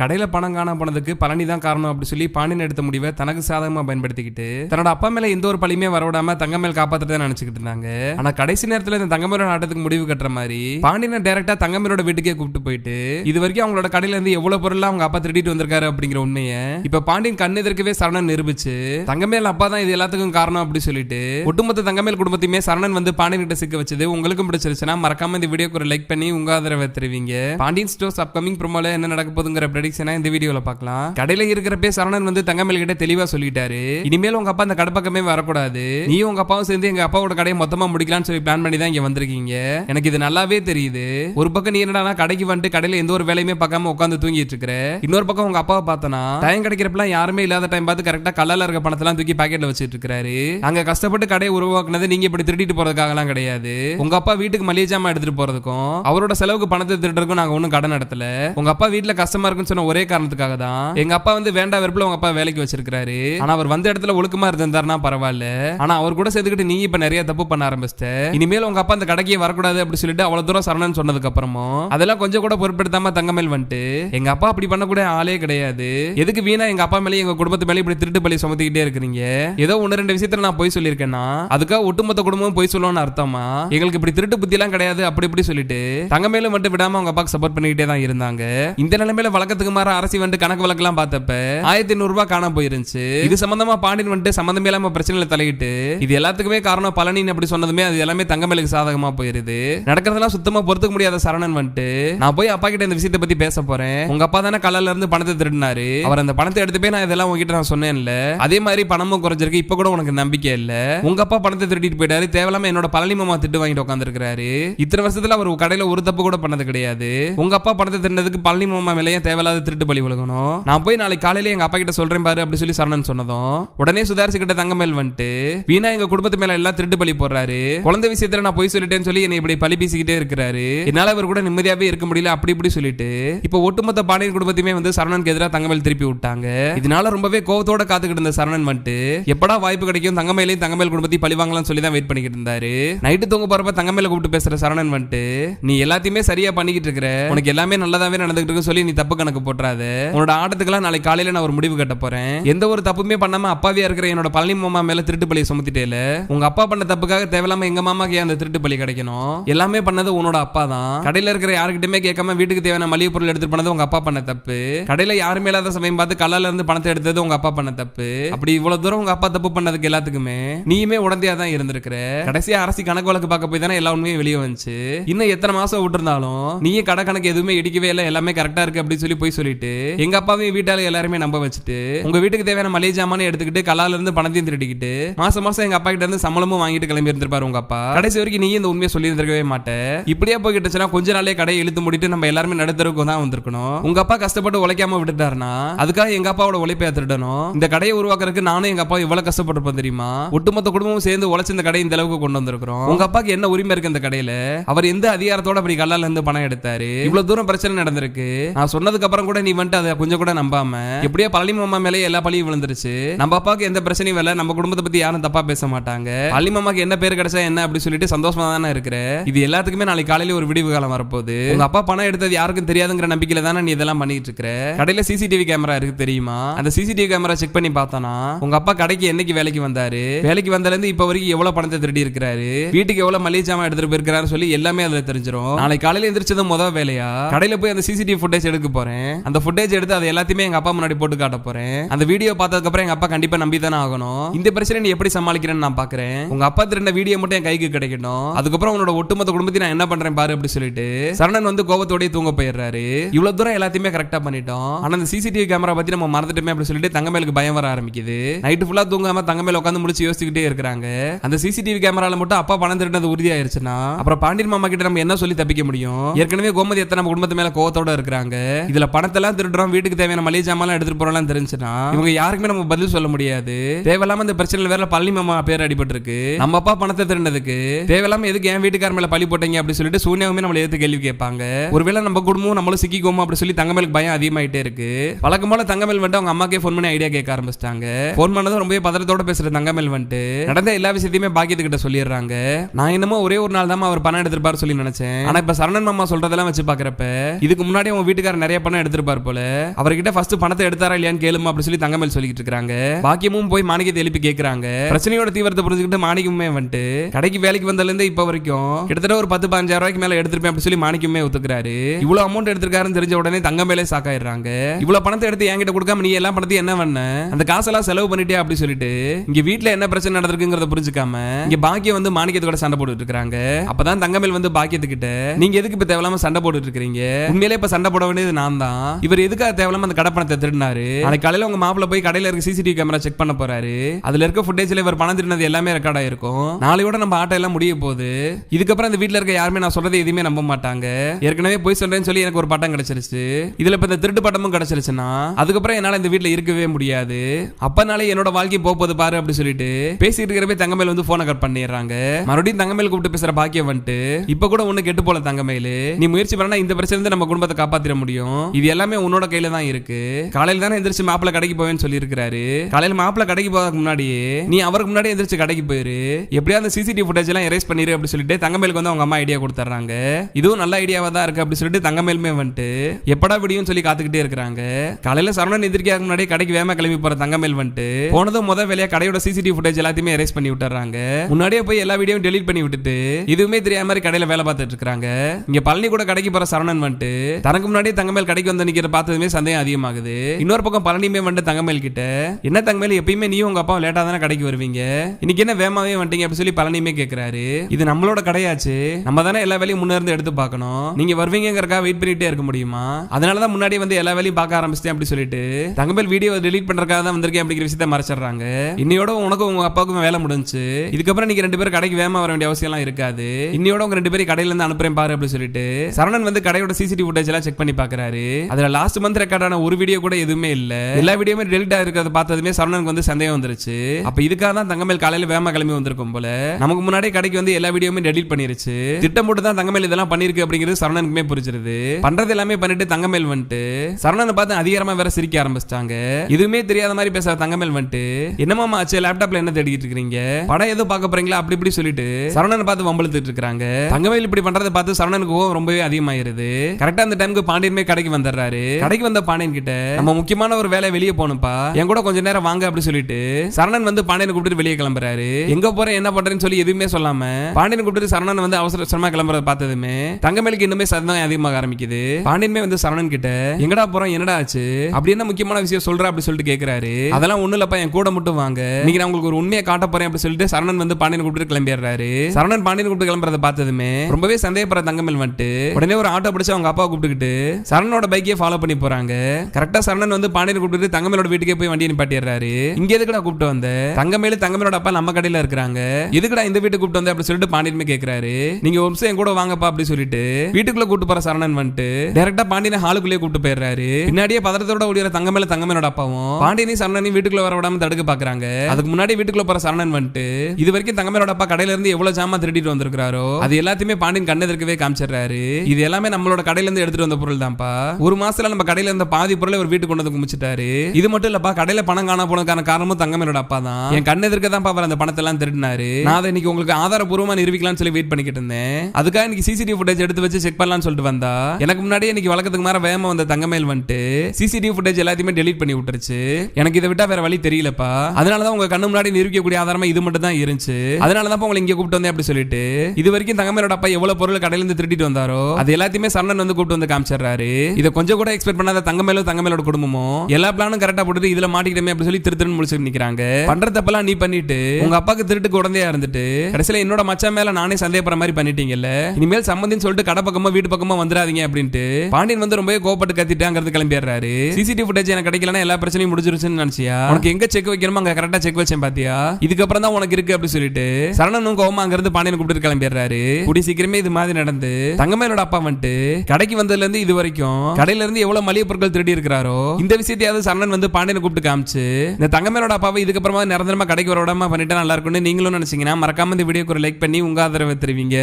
கடையில பணம் காணாம போனதுக்கு பழனி தான் காரணம் அப்படி சொல்லி பாண்டியன் எடுத்த முடிவை தனக்கு சாதகமா பயன்படுத்திக்கிட்டு தன்னோட அப்பா மேல எந்த ஒரு பழியுமே வரவிடாம தங்கமேல் காப்பாத்துறதா நினைச்சுக்கிட்டு இருந்தாங்க. ஆனா கடைசி நேரத்துல இந்த தங்கமேலோட ஆட்டத்துக்கு முடிவு கட்டுற மாதிரி பாண்டியனை டேரக்டா தங்கமேலோட வீட்டுக்கே கூப்பிட்டு போயிட்டு இது வரைக்கும் அவங்களோட கடையில இருந்து எவ்வளவு பொருள் அவங்க அப்பா திருடிட்டு வந்திருக்காரு அப்படிங்கிற உண்மையை இப்ப பாண்டியன் கண் எதிர்க்கவே சரணன் நிரூபிச்சு தங்கமேல் அப்பா தான் இது எல்லாத்துக்கும் காரணம் அப்படி சொல்லிட்டு ஒட்டுமொத்த தங்கமேல் குடும்பத்தையுமே சரணன் வந்து பாண்டியன் கிட்ட சிக்க வச்சது. உங்களுக்கும் பிடிச்சிருச்சுன்னா மறக்காம இந்த வீடியோக்கு ஒரு லைக் பண்ணி உங்க ஆதரவை தெரிவிங்க. பாண்டியன் ஸ்டோர்ஸ் அப்கமிங் ப்ரோமோல என்ன நடக்க போதுங்கிற ப்ரெடிக்ஷனா இந்த வீடியோல பார்க்கலாம். கடையில இருக்கிறப்பே சரணன் வந்து தங்கமேல் கிட்ட தெளிவா சொல்லிட்டாரு. இனிமேல் உங்க அப்பா அந்த கடை பக்கமே வரக்கூடாது. நீ உங்க அப்பாவும் சேர்ந்து எங்க அப்பாவோட கடையை மொத்தமா முடிக்கலாம்னு சொல்லி பிளான் பண்ணி தான் இங்க வந்திருக்கீங்க. எனக்கு இது நல்லாவே தெரியுது. ஒரு பக்கம் நீ என்னடா கடைக்கு வந்துட்டு கடையில எந்த ஒரு வேலையுமே பார்க்காம உட்காந்து தூங்கிட்டு இருக்கிற? இன்னொரு பக்கம் உங்க அப்பாவை பார்த்தனா டைம் கிடைக்கிறப்பெல்லாம் யாருமே இல்லாத டைம் பார்த்து கரெக்டா கல்லால இருக்க பணத்தெல்லாம் தூக்கி பாக்கெட்ல வச்சிட்டு இருக்காரு அங்க கஷ்டப்பட்டு கடையை உருவாக்குனது நீங்க இப்படி திருடிட்டு போறதுக்காகலாம் கிடையாது. உங்க அப்பா வீட்டுக்கு மளிகை ஜாமான் எடுத்துட்டு போறதுக்கும் அவரோட செலவுக்கு பணத்தை திருடுறதுக்கும் நாங்க ஒன்னும் கடன் நடத்தல. உங்க அப்பா வீட்டுல கஷ்டமா இருக்குன்னு சொன்ன ஒரே காரணத்துக்காக தான். எங்க அப்பா வந்து வேண்டா வெறுப்புல உங்க அப்பா வேலைக்கு வச்சிருக்காரு ஆனா அவர் வந்த இடத்துல ஒழுக்கமா இருந்திருந்தாருனா பரவாயில்ல. ஆனா அவர் கூட சேர்த்துக்கிட்டு நீங்க இப்ப நிறைய தப்பு பண்ண ஆரம்பிச்சிட்ட. இனிமேல் உங்க அப்பா அந்த கடைக்கே வரக்கூடாது அப்படி சொல்லிட்டு அவ்வளவு தூரம் சரணன் சொன்னதுக்கு அப்புறமும் அதெல்லாம் கொஞ்சம் கூட பொருட்படுத்தாம தங்கமேல் வந்துட்டு எங்க அப்பா அப்படி பண்ணக்கூடிய ஆளே கிடையாது. எதுக்கு வீணா எங்க அப்பா மேலே எங்க குடும்பத்து மேலே இப்படி திருட்டு பள்ளி சுமத்திக்கிட்டே இருக்கிறீங்க? ஏதோ ஒன்னு ரெண்டு விஷயத்துல நான் போய் சொல்லியிருக்கேன்னா அதுக்காக ஒட்டுமொத்த குடும்பமும் போய் சொல்லணும்னு அர்த்தமா? எங்களுக்கு இப்படி திருட்டு புத்தி எல்லாம் கிடையாது அப்படி இப்படி சொல்லிட்டு தங்கமேலும் மட்டும் விடாம அவங்க அப்பாக்கு சப்போர்ட் பண்ணிக்கிட்டே தான் இருந்தாங்க. இந்த நிலைமையில வழக்கத்துக்கு மாற அரசி வந்துட்டு கணக்கு வழக்கெல்லாம் பார்த்தப்ப ஆயிரத்தி எண்ணூறு ரூபாய் காணாம போயிருந்துச்சு. இது சம்பந்தமா பாண்டியன் வந்துட்டு சம்பந்தமே இல்லாம பிரச்சனையில தலையிட்டு இது எல்லாத்துக்குமே காரணம் பழனின்னு அப்படி சொன்னதுமே அது எல்லாமே தங்கமேலுக்கு சாதகமா போயிருது. நடக்கிறதெல்லாம் சுத்தமா பொறுத்துக்க முடியாத சரணன் வந்துட்டு நான் போய் அப்பா கிட்ட இந்த விஷயத்தை பத்தி பேச போறேன். உங்க அப்பா தானே கலர்ல இருந்து பணத்தை திருடினாரு. அவர் அந்த பணத்தை எடுத்து போய் நான் இதெல்லாம் உங்ககிட்ட நான் சொன்னேன்ல. அதே மாதிரி பணமும் குறைஞ்சிருக்கு. இப்ப கூட உனக்கு நம்பிக்கை இல்ல. உங்க அப்பா பணத்தை திருடிட்டு போயிட்டாரு. தேவையில்லாம என்னோட பழனி மாமா திட்டு வாங்கிட்டு உட்காந்துருக்காரு இத்தனை வருஷத்துல அவர் கடையில ஒரு தப்பு கூட பண்ணது கிடையாது. உங்க அப்பா பணத்தை திருடினதுக்கு பழனி மாமா மேலேயே இல்லாத திருட்டு பலி விழுகணும். நான் போய் நாளைக்கு காலையில எங்க அப்பா கிட்ட சொல்றேன் பாரு அப்படி சொல்லி சரணன் சொன்னதும் உடனே சுதாரிச்சு கிட்ட தங்கமேல் வந்துட்டு வீணா எங்க குடும்பத்து மேல எல்லாம் திருட்டு பலி போடுறாரு. குழந்தை விஷயத்துல நான் போய் சொல்லிட்டேன்னு சொல்லி என்னை இப்படி பழி பேசிக்கிட்டே இருக்கிறாரு. என்னால அவர் கூட நிம்மதியாவே இருக்க முடியல அப்படி இப்படி சொல்லிட்டு இப்ப ஒட்டுமொத்த பாண்டியன் குடும்பத்தையுமே வந்து சரணனுக்கு எதிராக தங்கமேல் திருப்பி விட்டாங்க. இதனால ரொம்பவே கோவத்தோட காத்துக்கிட்டு இருந்த சரணன் வந்துட்டு எப்படா வாய்ப்பு கிடைக்கும் தங்கமேலையும் தங்கமேல் குடும்பத்தையும் பழி வாங்கலாம் சொல்லி தான் வெயிட் பண்ணிக்கிட்டு இருந்தாரு. நைட்டு தூங்க போறப்ப தங்கமேல கூப்பிட்டு பேசுற சரணன் வந்துட்டு நீ எல்லாத்தையுமே சரியா பண்ணிக்கிட்டு இருக்கிற உனக்கு எல்லாமே நல்லதாவே நடந்துகிட்டு இருக்கு சொல்லி நீ தப்பு கணக்கு போட்டுறாத. உன்னோட ஆட்டத்துக்கெல்லாம் நாளைக்கு காலையில நான் ஒரு முடிவு கட்ட போறேன். எந்த ஒரு தப்புமே பண்ணாம அப்பாவியா இருக்கிற என்னோட பழனி மாமா மேல திருட்டு பழியை சுமத்திட்டேல. உங்க அப்பா பண்ண தப்புக்காக தேவையில்லாம எங்க மாமாக்கு ஏன் அந்த திருட்டு பழி கிடைக்கணும்? எல்லாமே பண்ணது உன்னோட அப்பா தான். கடையில இருக்கிற யாருக்கிட்டயுமே கேட்காம வீட்டுக்கு தேவையான மளிகை பொருள் எடுத்துட்டு பண்ணது உங்க அப்பா பண்ண தப்பு. கடையில யாருமே இல்லாத சமயம் பார்த்து கல்லால இருந்து பணத்தை எடுத்தது உங்க அப்பா பண்ண தப்பு. அப்படி இவ்வளவு தூரம் உங்க அப்பா தப்பு பண்ணதுக்கு எல்லாத்துக்குமே நீயுமே உடந்தையா தான் இருந்திருக்கிற. கடைசியா அரசி கணக்கு வழக்கு பார்க்க போய் தானே எல்லா உண்மையும் வெளியே வந்துச்சு. இன்னும் எத்தனை மாசம் விட்டுருந்தாலும் நீயும் கடை கணக்கு எதுவுமே இடிக்கவே இல்லை. எல்லாமே கரெக்டா இருக்கு அப்படின்னு சொல்லி போய் சொல்லிட்டு எங்க அப்பாவையும் வீட்டால எல்லாருமே நம்ப வச்சுட்டு உங்க வீட்டுக்கு தேவையான மளிகை ஜாமான் எடுத்துக்கிட்டு கல்லால இருந்து பணத்தையும் திருடிக்கிட்டு மாசம் மாசம் எங்க அப்பா கிட்ட இருந்து சம்பளமும் வாங்கிட்டு கிளம்பி இருந்திருப்பாரு உங்க அப்பா. கடைசி வரைக்கும் நீ இந்த உண்மையை சொல்லி இருந்திருக்கவே மாட்டேன். இப்படியே போய்கிட்டுச்சுன்னா கொஞ்ச நாளே கடையை இழுத்து முடிட்டு நம்ம எல்லாருமே நடுத்தருக்கு தான் வந்திருக்கணும். உங்க அப்பா கஷ்டப்பட்டு உழைக்காம விட்டுட்டாருன்னா அதுக்காக எங்க அப்பாவோட உழைப்பை திருடணும் இந்த கடையை உருவாக்குறதுக்கு நானும் எங்க அப்பா இவ்வளவு கஷ்டப்பட்டிருப்போம் தெரியுமா? ஒட்டுமொத்த குடும்பமும் சேர்ந்து உழைச்சு இந்த கடையை இந்த அளவுக்கு கொண்டு வந்திருக்கிறோம். உங்க அப்பாக்கு என்ன உரிமை இருக்கு இந்த கடையில? அவர் எந்த அதிகாரத்தோட அப்படி கல்லால இருந்து பணம் எடுத்தாரு? இவ்வளவு தூரம் பிரச்சனை நடந்திருக்கு. நான் சொன்னதுக்கு அப்புறம் கூட நீ வந்துட்டு அதை கொஞ்சம் கூட நம்பாம எப்படியோ பழனி மாமா மேலே எல்லா பழியும் விழுந்துருச்சு. நம்ம அப்பாவுக்கு எந்த பிரச்சனையும் இல்லை நம்ம குடும்பத்தை பத்தி யாரும் தப்பா பேச மாட்டாங்க. பழனி மாமாக்கு என்ன பேர் கிடைச்சா என்ன அப்படி சொல்லிட்டு சந்தோஷமா தானே இருக்கிற? இது எல்லாத்துக்குமே நாளைக்கு காலையில ஒரு விடிவு காலம் வரப்போகுது. உங்க அப்பா பணம் எடுத்தது யாருக்கும் தெரியாதுங்கிற நம்பிக்கையில தானே நீ இதெல்லாம் பண்ணிட்டு இருக்கிற? கடையில சிசிடிவி கேமரா இருக்கு தெரியுமா? அந்த சிசிடிவி கேமரா செக் பண்ணி பார்த்தானா உங்க அப்பா கடைக்கு என்னைக்கு வேலைக்கு வந்தாரு? வேலைக்கு வந்ததுல இருந்து இப்ப வரைக்கும் எவ்வளவு பணத்தை திருடி இருக்கிறாரு? வீட்டுக்கு எவ்வளவு மளிகை சாமான் எடுத்துட்டு போயிருக்காரு சொல்லி எல்லாமே அதுல தெரிஞ்சிடும் நாளைக்கு காலையில எந்திரிச்சதும் முதல் வேலையா? கடையில போய் அந்த சிசிடிவி ஃபுட்டேஜ் எடுக்க போறேன். அந்த ஃபுட்டேஜ் எடுத்து அதை எல்லாத்தையுமே எங்க அப்பா முன்னாடி போட்டு காட்ட போறேன். அந்த வீடியோ பார்த்ததுக்கு அப்புறம் எங்க அப்பா கண்டிப்பா நம்பி தானே ஆகணும். இந்த பிரச்சனை நீ எப்படி சமாளிக்கிறேன்னு நான் பாக்குறேன். உங்க அப்பா திருந்த வீடியோ மட்டும் என் கைக்கு கிடைக்கணும் அதுக்கப்புறம் உன்னோட ஒட்டுமொத்த குடும்பத்தை நான் என்ன பண்றேன் பாரு அப்படி சொல்லிட்டு சரணன் வந்து கோபத்தோடய தூங்க போயிடுறாரு. இவ்வளவு தூரம் எல்லாத்தையுமே கரெக்டா பண்ணிட்டோம். ஆனா அந்த சிசிடிவி கேமரா பத்தி நம்ம மறந்துட்டோமே அப்படி சொல்லிட்டு தங்கமேலுக்கு பயம் வர ஆரம்பிக்குது. நைட்டு ஃபுல்லா தூங்காம தங்கமேல உட்காந்து முடிச்சு யோசிச்சுக்கிட்டே இருக்கிறாங்க. அந்த சிசிடிவி கேமரால மட்டும் அப்பா பணம் திருடினது உறுதியாயிருச்சுன்னா அப்புறம் பாண்டியன் மாமா கிட்ட நம்ம என்ன சொல்லி தப்பிக்க முடியும்? ஏற்கனவே கோமதி எத்தனை நம்ம குடும்பத்து மேல கோவத்தோட இருக்கிறாங்க. இதுல பணத்தெல்லாம் திருடுறோம் வீட்டுக்கு தேவையான மளிகை ஜாமான் எடுத்துட்டு போறோம் தெரிஞ்சுன்னா இவங்க யாருக்குமே நம்ம பதில் சொல்ல முடியாது. தேவையில்லாம இந்த பிரச்சனையில வேற பழனி மாமா பேர் அடிபட்டு இருக்கு நம்ம அப்பா பணத்தை திருடினதுக்கு தேவையில்லாம எதுக்கு என் வீட்டுக்கார மேல பழி போட்டீங்க அப்படின்னு சொல்லிட்டு சூன்யாவுமே நம்மள எதிர்த்து கேள்வி கேட்பாங்க. ஒருவேளை நம்ம குடும்பம் நம்மளும் சிக்கிக்கோமா அப்படின்னு சொல்லி தங்கமேலுக்கு பயம் அதிகமாயிட்டே இருக்கு. வழக்கம் போல தங்கமேல் வந்துட்டு அவங்க அம்மாக்கே ஃபோன் பண்ணி ஐடியா கேட்க ஆரம்பிச்சிட்டாங்க. ஃபோன் பண்ணதும் ரொம்பவே பதட்டத்தோட பேசுற தங்கமேல் வந்துட்டு நடந்த எல்லா விஷயத்தையுமே பாக்கியத்துக்கிட்ட சொல்லிடுறாங்க. நான் என்னமோ ஒரே ஒரு நாள் தான் அவர் பணம் எடுத்திருப்பாரு சொல்லி நினைச்சேன். ஆனா இப்ப சரணன் மாமா சொல்றதெல்லாம் வச்சு பாக்குறப்ப இதுக்கு முன்னாடி உங்க வீட்டுக்காரர் நிறைய பணம் எடுத்திருப்பார் போல. அவர்கிட்ட ஃபர்ஸ்ட் பணத்தை எடுத்தாரா இல்லையான்னு கேளுமா அப்படின்னு சொல்லி தங்கமேல் சொல்லிட்டு இருக்காங்க பாக்கியமும் போய் மாணிக்கத்தை எழுப்பி கேக்குறாங்க. பிரச்சனையோட தீவிரத்தை புரிஞ்சுக்கிட்டு மாணிக்கமே வந்துட்டு கடைக்கு வேலைக்கு வந்ததுல இருந்து இப்ப வரைக்கும் கிட்டத்தட்ட ஒரு பத்து பதினஞ்சாயிரம் ரூபாய்க்கு மேல எடுத்திருப்பேன் அப்படின்னு சொல்லி மாணிக்கமே ஒத்துக்கிறாரு. இவ்வளவு அமௌண்ட் எடுத்திருக்காருன்னு தெரிஞ்ச உடனே தங்கமேலே சாக்காயிடுறாங்க இவ்வளவு பணத்தை எடுத்து என்கிட்ட கொடுக்காம நீ எல்லாம் பணத்தையும் என்ன பண்ண? அந்த காசெல்லாம் செலவு பண்ணிட்டே அப்படி சொல்லிட்டு இங்க வீட்டுல என்ன பிரச்சனை நடந்திருக்குங்கிறத புரிஞ்சுக்காம இங்க பாக்கியம் வந்து மாணிக்கத்தோட சண்டை போட்டுட்டு இருக்காங்க அப்பதான் தங்கமேல் வந்து பாக்கியத்துக்கிட்ட நீங்க எதுக்கு இப்ப தேவையில்லாம சண்டை போட்டுட்டு இருக்கீங்க உண்மையிலே இப்ப சண்டை போட வேண்டியது நான் தான் இவர் எதுக்காக தேவையில்லாம அந்த கடை பணத்தை திருடினாரு? நாளைக்கு காலையில உங்க மாப்பிள்ள போய் கடையில இருக்க சிசிடிவி கேமரா செக் பண்ண போறாரு. அதுல இருக்க ஃபுட்டேஜ்ல இவர் பணம் திருடினது எல்லாமே ரெக்கார்ட் ஆயிருக்கும். நாளையோட நம்ம ஆட்டம் எல்லாம் முடிய போகுது. இதுக்கப்புறம் அந்த வீட்டுல இருக்க யாருமே நான் சொல்றதை எதுவுமே நம்ப மாட்டாங்க. ஏற்கனவே போய் சொல்றேன்னு சொல்லி எனக்கு ஒரு பட்டம் கிடைச்சிருச்சு. இதுல இப்ப இந்த திருட்டு பட்டமும் கிடைச்சிருச்சுன்னா அதுக்கப்புறம் என்னால இந்த வீட்டுல இருக்கவே முடியாது. அப்பனாலே என்னோட வாழ்க்கை போக போகுது பாரு அப்படி சொல்லிட்டு பேசிட்டு இருக்கிறப்ப தங்கமேல் வந்து போனை கட் பண்ணிடுறாங்க. மறுபடியும் தங்கமேல் கூப்பிட்டு பேசுற பாக்கியம் வந்துட்டு இப்ப கூட ஒண்ணு கெட்டு போல தங்கமேல். நீ முயற்சி பண்ணா இந்த பிரச்சனை இருந்து நம்ம குடும்பத்தை காப்பாத்திர முடியும். இது எல்லாமே உன்னோட கையில தான் இருக்கு. காலையில தானே எந்திரிச்சு மாப்பிள்ள கடைக்கு போவேன்னு சொல்லி இருக்காரு காலையில மாப்பிள்ள கடைக்கு போறதுக்கு முன்னாடியே நீ அவருக்கு முன்னாடி எந்திரிச்சு கடைக்கு போயிரு. எப்படியா அந்த சிசிடிவி ஃபுட்டேஜ் எல்லாம் எரேஸ் பண்ணிரு அப்படி சொல்லிட்டு தங்கமேலுக்கு வந்து அவங்க அம்மா ஐடியா கொடுத்துறாங்க இதுவும் நல்ல ஐடியாவா தான் இருக்கு அப்படி சொல்லிட்டு தங்கமேலுமே வந்துட்டு எப்படா விடியும் சொல்லி காத்துக்கிட்டே இருக்கிறாங்க. காலையில சரவணன் எந்திரிக்காக முன்னாடி கடைக்கு வேமா கிளம்பி போற தங்கமேல் வந்துட்டு போனதும் முத வேலையா கடையோட சிசிடிவி ஃபுட்டேஜ் எல்லாத்தையுமே எரேஸ் பண்ணி விட்டுறாங்க முன்னாடியே போய் எல்லா வீடியோவும் டெலிட் பண்ணி விட்டுட்டு இதுவுமே தெரியாத மாதிரி கடையில வேலை பார்த்துட்டு இருக்காங்க இங்க பழனி கூட கடைக்கு போற சரவணன் வந்துட்டு தனக்கு முன்னாடியே தங்கமேல் கடைக்கு வந்து நிக்கிற பார்த்ததுமே சந்தேகம் அதிகமாகுது. இன்னொரு பக்கம் பழனியுமே வந்துட்டு தங்கமேல் கிட்ட என்ன தங்கமேல் எப்பயுமே நீ உங்க அப்பாவும் லேட்டா தானே கடைக்கு வருவீங்க? இன்னைக்கு என்ன வேமாவே வந்துட்டீங்க? அப்படி சொல்லி பழனியுமே கேட்கிறாரு இது நம்மளோட கடையாச்சு. நம்ம தானே எல்லா வேலையும் முன்ன இருந்து எடுத்து பார்க்கணும். நீங்க வருவீங்கிறக்கா வெயிட் பண்ணிட்டே இருக்க முடியுமா? அதனாலதான் முன்னாடி வந்து எல்லா வேலையும் பார்க்க ஆரம்பிச்சிட்டேன் அப்படி சொல்லிட்டு தங்கமேல் வீடியோ டெலிட் பண்றதுக்காக தான் வந்திருக்கேன் அப்படிங்கிற விஷயத்த மறைச்சிடுறாங்க. இன்னையோட உனக்கும் உங்க அப்பாவுக்கும் வேலை முடிஞ்சு இதுக்கப்புறம் நீங்க ரெண்டு பேரும் கடைக்கு வேமா வர வேண்டிய அவசியம் எல்லாம் இருக்காது. இன்னையோட உங்க ரெண்டு பேரும் கடையில இருந்து அனுப்புறேன் பாரு அப்படின்னு சொல்லிட்டு சரணன் வந்து கடையோட சிசிடிவி ஃபுட்டேஜ் எல்லாம் செக் பண்ணி பாக்குறாரு. அதுல லாஸ்ட் மந்த் ரெக்கார்டான ஒரு வீடியோ கூட எதுவுமே இல்ல. எல்லா வீடியோமே டெலிட் ஆயிருக்கிறத பார்த்ததுமே சரவணனுக்கு வந்து சந்தேகம் வந்துருச்சு. அப்ப இதுக்காக தான் தங்கமேல் காலையில வேகமா கிளம்பி வந்திருக்கும் போல. நமக்கு முன்னாடியே கடைக்கு வந்து எல்லா வீடியோமே டெலிட் பண்ணிருச்சு. திட்டம் போட்டு தான் தங்கமேல் இதெல்லாம் பண்ணிருக்கு அப்படிங்கிறது சரவணனுக்குமே புரிஞ்சிருது. பண்றது எல்லாமே பண்ணிட்டு தங்கமேல் வந்துட்டு சரவணனை பார்த்து அதிகாரமா வேற சிரிக்க ஆரம்பிச்சிட்டாங்க. இதுவுமே தெரியாத மாதிரி பேசுற தங்கமேல் வந்துட்டு என்னமாமா ஆச்சு? லேப்டாப்ல என்ன தேடிட்டு இருக்கீங்க படம் எதுவும் பார்க்க போறீங்களா? அப்படி இப்படி சொல்லிட்டு சரவணனை பார்த்து வம்பழுத்துட்டு இருக்காங்க தங்கமேல் இப்படி பண்றதை பார்த்து சரவணனுக்கு கோவம் ரொம்பவே அதிகமாயிருது. கரெக்டா அந்த டைமுக்கு பாண்டியனுமே கடைக்கு வந்துடுறாரு கடைக்கு வந்த பாண்டியன் கிட்ட நம்ம முக்கியமான ஒரு வேலை வெளியே போகணும்ப்பா. என் கூட கொஞ்ச நேரம் வாங்க அப்படி சொல்லிட்டு சரணன் வந்து பாண்டியனை கூப்பிட்டு வெளியே கிளம்புறாரு. எங்க போறேன் என்ன பண்றேன்னு சொல்லி எதுவுமே சொல்லாம பாண்டியனை கூப்பிட்டு சரணன் வந்து அவசர அவசரமா கிளம்புறத பார்த்ததுமே தங்கமேலுக்கு இன்னுமே சத்தம் அதிகமாக ஆரம்பிக்குது. பாண்டியனுமே வந்து சரணன் கிட்ட எங்கடா போறோம் என்னடா ஆச்சு? அப்படி என்ன முக்கியமான விஷயம் சொல்ற அப்படி சொல்லிட்டு கேக்குறாரு. அதெல்லாம் ஒண்ணு இல்லப்பா என் கூட மட்டும் வாங்க. இன்னைக்கு நான் உங்களுக்கு ஒரு உண்மையை காட்ட போறேன் அப்படி சொல்லிட்டு சரணன் வந்து பாண்டியனை கூப்பிட்டு கிளம்பிடுறாரு. சரணன் பாண்டியன் கூப்பிட்டு கிளம்புறத பார்த்ததுமே ரொம்பவே சந்தேகப்படுற தங்கமேல் வந்துட்டு உடனே ஒரு ஆட்டோ பிடிச்சு அவங்க அப்பாவை கூப்பிட்டுக்கிட்டு சரணனோட பைக்கே ஃபாலோ பண்ணி போறாங்க. கரெக்டா சரணன் வந்து பாண்டியனை கூப்பிட்டு தங்கமேலோட வீட்டுக்கே போய் வண்டியை நிப்பாட்டிடுறாரு இங்க எதுக்குடா கூப்பிட்டு வந்த? தங்கமேலு தங்கமேலோட அப்பா நம்ம கடையில இருக்கிறாங்க. எதுக்குடா இந்த வீட்டுக்கு கூப்பிட்டு வந்த? அப்படின்னு சொல்லிட்டு பாண்டியனுமே கேட்கிறாரு நீங்க ஒரு என் கூட வாங்கப்பா அப்படி சொல்லிட்டு வீட்டுக்குள்ள கூப்பிட்டு போற சரணன் வந்துட்டு டேரக்டா பாண்டியனை ஹாலுக்குள்ளேயே கூப்பிட்டு போயிடுறாரு. பின்னாடியே பதட்டத்தோட ஓடிற தங்கமேல தங்கமேலோட அப்பாவும் பாண்டியனையும் சரணனையும் வீட்டுக்குள்ள வர விடாம தடுக்க பாக்குறாங்க. அதுக்கு முன்னாடி வீட்டுக்குள்ள போற சரணன் வந்துட்டு இது வரைக்கும் தங்கமேலோட அப்பா கடையில இருந்து எவ்வளவு ஜாமா திருடிட்டு வந்திருக்காரோ அது எல்லாத்தையுமே பாண்டியன் கண்ணெதிர்க்கவே காமிச்சிடுறாரு. இது எல்லாமே நம்மளோட கடையில இருந்து எடுத்துட்டு வந்த பொருள் தான்ப்பா ஒரு மாசத்துல நம்ம கடையில இருந்த பாதி பொருளை ஒரு வீட்டுக்கு கொண்டு வந்து குமிச்சிட்டாரு. இது மட்டும் இல்லப்பா கடையில பணம் காண போனதுக்கான காரணமும் தங்கமேலோட அப்பா தான். என் கண்ணு எதிர்க்க தான் அவர் அந்த பணத்தை எல்லாம் திருடினாரு. நான் அதை இன்னைக்கு உங்களுக்கு ஆதாரபூர்வமா நிரூபிக்கலாம்னு சொல்லி வெயிட் பண்ணிக்கிட்டு இருந்தேன். அதுக்காக இன்னைக்கு சிசிடிவி ஃபுட்டேஜ் எடுத்து வச்சு செக் பண்ணலாம்னு சொல்லிட்டு வந்தா எனக்கு முன்னாடியே இன்னைக்கு வழக்கத்துக்கு மாற வேகமா வந்த தங்கமேல் வந்துட்டு சிசிடிவி ஃபுட்டேஜ் எல்லாத்தையுமே டெலீட் பண்ணி விட்டுருச்சு. எனக்கு இதை விட்டா வேற வழி தெரியலப்பா. அதனால தான் உங்க கண்ணு முன்னாடி நிரூபிக்கக்கூடிய ஆதாரமா இது மட்டும் தான் இருந்துச்சு. அதனாலதான் உங்களை இங்க கூப்பிட்டு வந்தேன் அப்படி சொல்லிட்டு இது வரைக்கும் தங்கமேலோட அப்பா எவ்வளவு பொருள் கடையில இருந்து திருடிட்டு வந்தாரோ அது எல்லாத்தையுமே சரணன் வந்து கூப்பிட்டு வந்து காமிச்சிடுறாரு. இதை கொஞ்சம் கூட எக்ஸ்பெக்ட் பண்ணாத தங்கமேலும் தங்கமேலோட குடும்பமும் எல்லா பிளானும் கரெக்டா போட்டுட்டு இதுல மாட்டிக்கிட்டமே அப்படின்னு சொல்லி திரு முடிச்சு நிக்கிறாங்க. பண்ற தப்பெல்லாம் நீ பண்ணிட்டு உங்க அப்பாக்கு திருட்டுக்கு குழந்தையா இருந்துட்டு கடைசியில என்னோட மச்சா மேல நானே சந்தேகப்படுற மாதிரி பண்ணிட்டீங்கல்ல? இனிமேல் சம்மந்தின்னு சொல்லிட்டு கடை பக்கமா வீட்டு பக்கமா வந்துடாதீங்க அப்படின்ட்டு பாண்டியன் வந்து ரொம்பவே கோபப்பட்டு கத்திட்டாங்கிறது கிளம்பிடுறாரு. சிசிடிவி ஃபுட்டேஜ் எனக்கு கிடைக்கலன்னா எல்லா பிரச்சனையும் முடிஞ்சிருச்சுன்னு நினைச்சியா? உனக்கு எங்க செக் வைக்கணுமோ அங்க கரெக்டா செக் வச்சேன் பாத்தியா? இதுக்கப்புறம் தான் உனக்கு இருக்கு அப்படி சொல்லிட்டு சரணனும் கோவமா அங்க இருந்து பாண்டியன் கூப்பிட்டு கிளம்பிடுறாரு. கூடி சீக்கிரமே இது மாதிரி நடந்து தங்கமேலோட அப்பா வந்துட்டு கடைக்கு வந்ததுல இருந்து இது வரைக்கும் கடையில இருந்து எவ்வளவு மளிகை பொருட்கள் திருடி இருக்கிறாரோ இந்த விஷயத்தையாவது சரணன் வந்து பாண்டியனை கூப்பிட்டு காமிச்சு இந்த தங்கமேலோட அப்பாவை இதுக்கப்புறமா நிரந்தரமா கடைக்கு வர விடாம பண்ணிட்டா நல்லா இருக்கும்னு நீங்களும் நினைச்சீங்கன்னா மறக்காம இந்த வீடியோக்கு ஒரு லைக் பண்ணி உங்க ஆதரவை தெரிவிங்க.